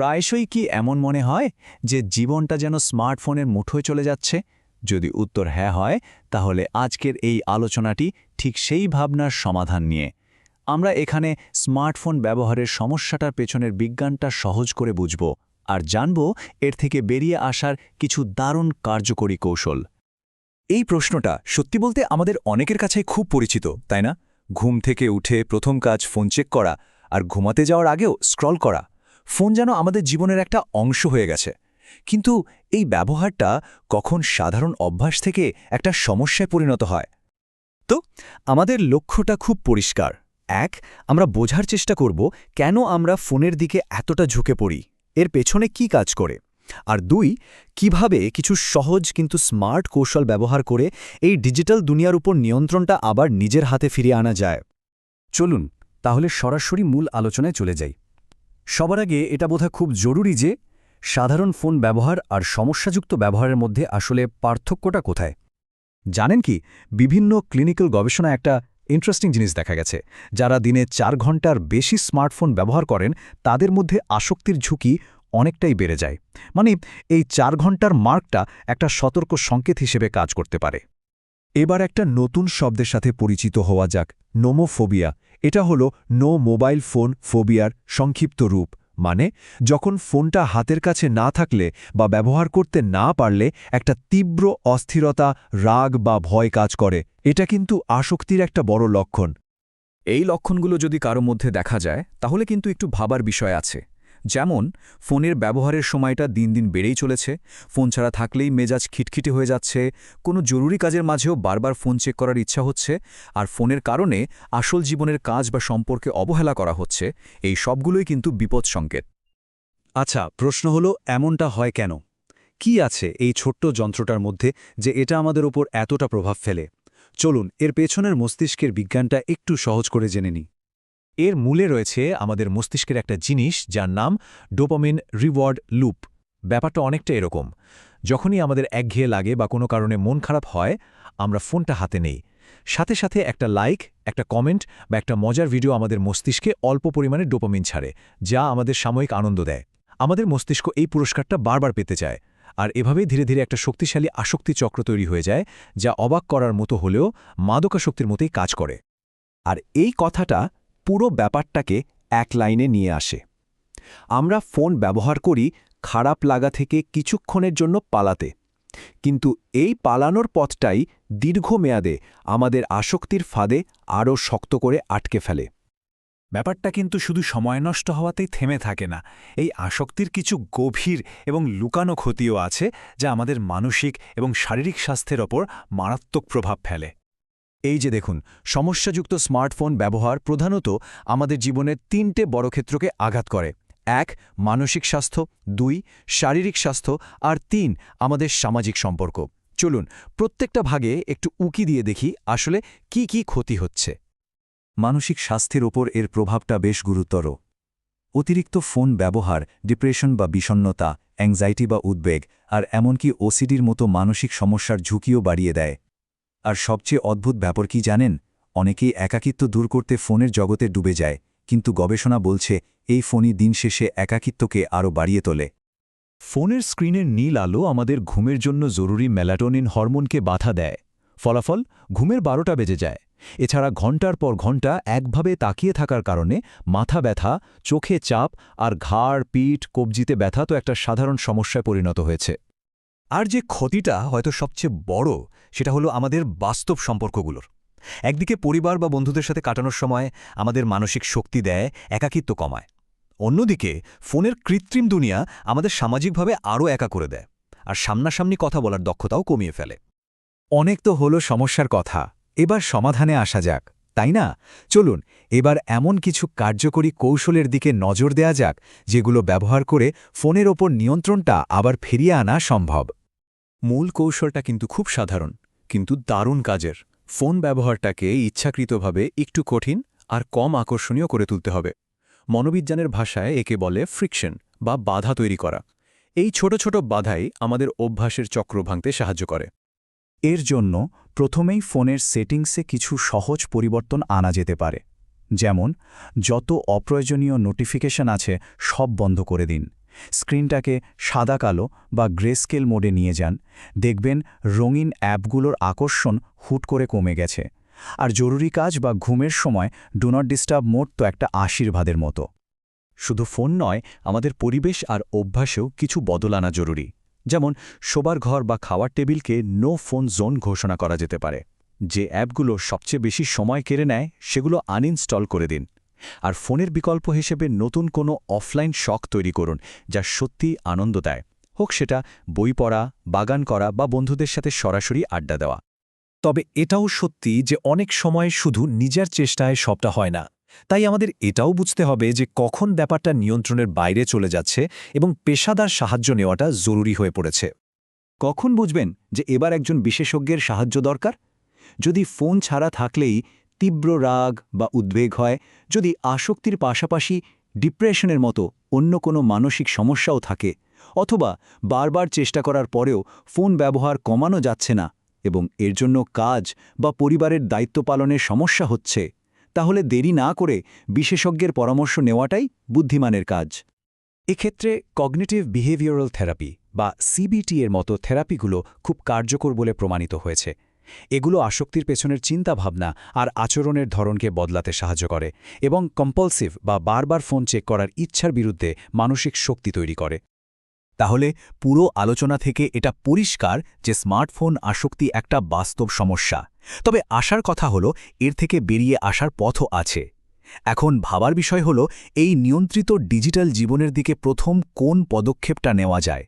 প্রায়শই কি এমন মনে হয় যে জীবনটা যেন স্মার্টফোনের মুঠোয় চলে যাচ্ছে? যদি উত্তর হ্যাঁ হয়, তাহলে আজকের এই আলোচনাটি ঠিক সেই ভাবনার সমাধান নিয়ে। আমরা এখানে স্মার্টফোন ব্যবহারের সমস্যাটার পেছনের বিজ্ঞানটা সহজ করে বুঝব আর জানব এর থেকে বেরিয়ে আসার কিছু দারুণ কার্যকরী কৌশল। এই প্রশ্নটা সত্যি বলতে আমাদের অনেকের কাছেই খুব পরিচিত, তাই না? ঘুম থেকে উঠে প্রথম কাজ ফোন চেক করা আর ঘুমাতে যাওয়ার আগেও স্ক্রল করা। ফোন যেন আমাদের জীবনের একটা অংশ হয়ে গেছে। কিন্তু এই ব্যবহারটা কখন সাধারণ অভ্যাস থেকে একটা সমস্যায় পরিণত হয়? তো, আমাদের লক্ষ্যটা খুব পরিষ্কার। এক, আমরা বোঝার চেষ্টা করব কেন আমরা ফোনের দিকে এতটা ঝুঁকে পড়ি। এর পেছনে কি কাজ করে? আর দুই, কীভাবে কিছু সহজ কিন্তু স্মার্ট কৌশল ব্যবহার করে এই ডিজিটাল দুনিয়ার উপর নিয়ন্ত্রণটা আবার নিজের হাতে ফিরিয়ে আনা যায়? চলুন, তাহলে সরাসরি মূল আলোচনায় চলে যাই। সবার আগে এটা বোধা খুব জরুরি যে সাধারণ ফোন ব্যবহার আর সমস্যাযুক্ত ব্যবহারের মধ্যে আসলে পার্থক্যটা কোথায়? জানেন কি, বিভিন্ন ক্লিনিক্যাল গবেষণা একটা ইন্টারেস্টিং জিনিস দেখা গেছে। যারা দিনে চার ঘণ্টার বেশি স্মার্টফোন ব্যবহার করেন, তাদের মধ্যে আসক্তির ঝুঁকি অনেকটাই বেড়ে যায়। মানে এই চার ঘণ্টার মার্কটা একটা সতর্ক সংকেত হিসেবে কাজ করতে পারে। এবার একটা নতুন শব্দের সাথে পরিচিত হওয়া যাক, নোমোফোবিয়া। এটা হলো নো মোবাইল ফোন ফোবিয়ার সংক্ষিপ্ত রূপ। মানে যখন ফোনটা হাতের কাছে না থাকলে বা ব্যবহার করতে না পারলে একটা তীব্র অস্থিরতা, রাগ বা ভয় কাজ করে। এটা কিন্তু আসক্তির একটা বড় লক্ষণ। এই লক্ষণগুলো যদি কারও মধ্যে দেখা যায়, তাহলে কিন্তু একটু ভাবার বিষয় আছে। যেমন, ফোনের ব্যবহারের সময়টা দিন দিন বেড়েই চলেছে, ফোন ছাড়া থাকলেই মেজাজ খিটখিটে হয়ে যাচ্ছে, কোনো জরুরি কাজের মাঝেও বারবার ফোন চেক করার ইচ্ছা হচ্ছে, আর ফোনের কারণে আসল জীবনের কাজ বা সম্পর্কে অবহেলা করা হচ্ছে, এই সবগুলোই কিন্তু বিপদ সংকেত। আচ্ছা প্রশ্ন হলো, এমনটা হয় কেন? কি আছে এই ছোট্ট যন্ত্রটার মধ্যে যে এটা আমাদের ওপর এতটা প্রভাব ফেলে? চলুন, এর পেছনের মস্তিষ্কের বিজ্ঞানটা একটু সহজ করে জেনে নিই। এর মূলে রয়েছে আমাদের মস্তিষ্কের একটা জিনিস যার নাম ডোপামিন রিওয়ার্ড লুপ। ব্যাপারটা অনেকটা এরকম। যখনই আমাদের একঘেয়ে লাগে বা কোনো কারণে মন খারাপ হয়, আমরা ফোনটা হাতে নেই। সাথে সাথে একটা লাইক, একটা কমেন্ট বা একটা মজার ভিডিও আমাদের মস্তিষ্কে অল্প পরিমাণে ডোপামিন ছাড়ে, যা আমাদের সাময়িক আনন্দ দেয়। আমাদের মস্তিষ্ক এই পুরস্কারটা বারবার পেতে চায়, আর এভাবেই ধীরে ধীরে একটা শক্তিশালী আসক্তি চক্র তৈরি হয়ে যায়, যা অবাক করার মতো হলেও মাদকাশক্তির মতোই কাজ করে। আর এই কথাটা পুরো ব্যাপারটাকে এক লাইনে নিয়ে আসে। আমরা ফোন ব্যবহার করি খারাপ লাগা থেকে কিছুক্ষণের জন্য পালাতে। কিন্তু এই পালানোর পথটাই দীর্ঘমেয়াদে আমাদের আসক্তির ফাঁদে আরও শক্ত করে আটকে ফেলে। ব্যাপারটা কিন্তু শুধু সময় নষ্ট হওয়াতেই থেমে থাকে না। এই আসক্তির কিছু গভীর এবং লুকানো ক্ষতিও আছে যা আমাদের মানসিক এবং শারীরিক স্বাস্থ্যের ওপর মারাত্মক প্রভাব ফেলে। এই যে দেখুন, সমস্যাযুক্ত স্মার্টফোন ব্যবহার প্রধানত আমাদের জীবনের তিনটে বড় ক্ষেত্রকে আঘাত করে। এক, মানসিক স্বাস্থ্য, দুই, শারীরিক স্বাস্থ্য, আর তিন, আমাদের সামাজিক সম্পর্ক। চলুন, প্রত্যেকটা ভাগে একটু উকি দিয়ে দেখি আসলে কি কি ক্ষতি হচ্ছে। মানসিক স্বাস্থ্যের ওপর এর প্রভাবটা বেশ গুরুতর। অতিরিক্ত ফোন ব্যবহার, ডিপ্রেশন বা বিষণ্নতা অ্যাংজাইটি বা উদ্বেগ, আর এমনকি ওসিডির মতো মানসিক সমস্যার ঝুঁকিও বাড়িয়ে দেয়। আর সবচেয়ে অদ্ভুত ব্যাপার কি জানেন? অনেকেই একাকিত্ব দূর করতে ফোনের জগতে ডুবে যায়, কিন্তু গবেষণা বলছে, এই ফোনই দিন শেষে একাকিত্বকে আরও বাড়িয়ে তোলে। ফোনের স্ক্রিনের নীল আলো আমাদের ঘুমের জন্য জরুরি মেলাটোনিন হরমোনকে বাধা দেয়। ফলাফল, ঘুমের বারোটা বেজে যায়। এছাড়া ঘণ্টার পর ঘণ্টা একভাবে তাকিয়ে থাকার কারণে মাথা ব্যথা, চোখে চাপ আর ঘাড়, পিঠ, কবজিতে ব্যথা তো একটা সাধারণ সমস্যায় পরিণত হয়েছে। আর যে ক্ষতিটা হয়তো সবচেয়ে বড়, সেটা হলো আমাদের বাস্তব সম্পর্কগুলোর। একদিকে পরিবার বা বন্ধুদের সাথে কাটানোর সময় আমাদের মানসিক শক্তি দেয়, একাকিত্ব কমায়। অন্যদিকে ফোনের কৃত্রিম দুনিয়া আমাদের সামাজিকভাবে আরও একা করে দেয়, আর সামনাসামনি কথা বলার দক্ষতাও কমিয়ে ফেলে। অনেক তো হলো সমস্যার কথা, এবার সমাধানে আসা যাক, তাই না? চলুন, এবার এমন কিছু কার্যকরী কৌশলের দিকে নজর দেয়া যাক, যেগুলো ব্যবহার করে ফোনের ওপর নিয়ন্ত্রণটা আবার ফিরিয়ে আনা সম্ভব। মূল কৌশলটা কিন্তু খুব সাধারণ, কিন্তু দারুণ কাজের। ফোন ব্যবহারটাকে ইচ্ছাকৃতভাবে একটু কঠিন আর কম আকর্ষণীয় করে তুলতে হবে। মনোবিজ্ঞানের ভাষায় একে বলে ফ্রিকশন বা বাধা তৈরি করা। এই ছোট ছোট বাধাই আমাদের অভ্যাসের চক্র ভাঙতে সাহায্য করে। এর জন্য প্রথমেই ফোনের সেটিংসে কিছু সহজ পরিবর্তন আনা যেতে পারে। যেমন, যত অপ্রয়োজনীয় নোটিফিকেশন আছে সব বন্ধ করে দিন। স্ক্রিনটাকে সাদা কালো বা গ্রেস্কেল মোডে নিয়ে যান। দেখবেন রঙিন অ্যাপগুলোর আকর্ষণ হুট করে কমে গেছে। আর জরুরি কাজ বা ঘুমের সময় ডু নট ডিস্টার্ব মোড তো একটা আশীর্বাদের মতো। শুধু ফোন নয়, আমাদের পরিবেশ আর অভ্যাসেও কিছু বদল আনা জরুরি। যেমন শোবার ঘর বা খাওয়ার টেবিলকে নো ফোন জোন ঘোষণা করা যেতে পারে। যে অ্যাপগুলো সবচেয়ে বেশি সময় কেড়ে নেয়, সেগুলো আনইনস্টল করে দিন। আর ফোনের বিকল্প হিসেবে নতুন কোনো অফলাইন শখ তৈরি করুন, যা সত্যিই আনন্দ দেয়। হোক সেটা বই পড়া, বাগান করা বা বন্ধুদের সাথে সরাসরি আড্ডা দেওয়া। তবে এটাও সত্যি যে অনেক সময় শুধু নিজের চেষ্টায় সবটা হয় না। তাই আমাদের এটাও বুঝতে হবে যে কখন ব্যাপারটা নিয়ন্ত্রণের বাইরে চলে যাচ্ছে এবং পেশাদার সাহায্য নেওয়াটা জরুরি হয়ে পড়েছে। কখন বুঝবেন যে এবার একজন বিশেষজ্ঞের সাহায্য দরকার? যদি ফোন ছাড়া থাকলেই তীব্র রাগ বা উদ্বেগ হয় যদি আসক্তির পাশাপাশি ডিপ্রেশনের মতো অন্য কোনো মানসিক সমস্যাও থাকে, অথবা বারবার চেষ্টা করার পরেও ফোন ব্যবহার কমানো যাচ্ছে না এবং এর জন্য কাজ বা পরিবারের দায়িত্ব পালনের সমস্যা হচ্ছে, তাহলে দেরি না করে বিশেষজ্ঞের পরামর্শ নেওয়াটাই বুদ্ধিমানের কাজ। এক্ষেত্রে কগনিটিভ বিহেভিয়ারাল থেরাপি বা সিবিটি এর মতো থেরাপিগুলো খুব কার্যকর বলে প্রমাণিত হয়েছে। এগুলো আসক্তির পেছনের চিন্তাভাবনা আর আচরণের ধরনকে বদলাতে সাহায্য করে এবং কম্পালসিভ বা বারবার ফোন চেক করার ইচ্ছার বিরুদ্ধে মানসিক শক্তি তৈরি করে। তাহলে পুরো আলোচনা থেকে এটা পরিষ্কার যে স্মার্টফোন আসক্তি একটা বাস্তব সমস্যা। তবে আসার কথা হলো এর থেকে বেরিয়ে আসার পথও আছে। এখন ভাবার বিষয় হলো এই নিয়ন্ত্রিত ডিজিটাল জীবনের দিকে প্রথম কোন পদক্ষেপটা নেওয়া যায়?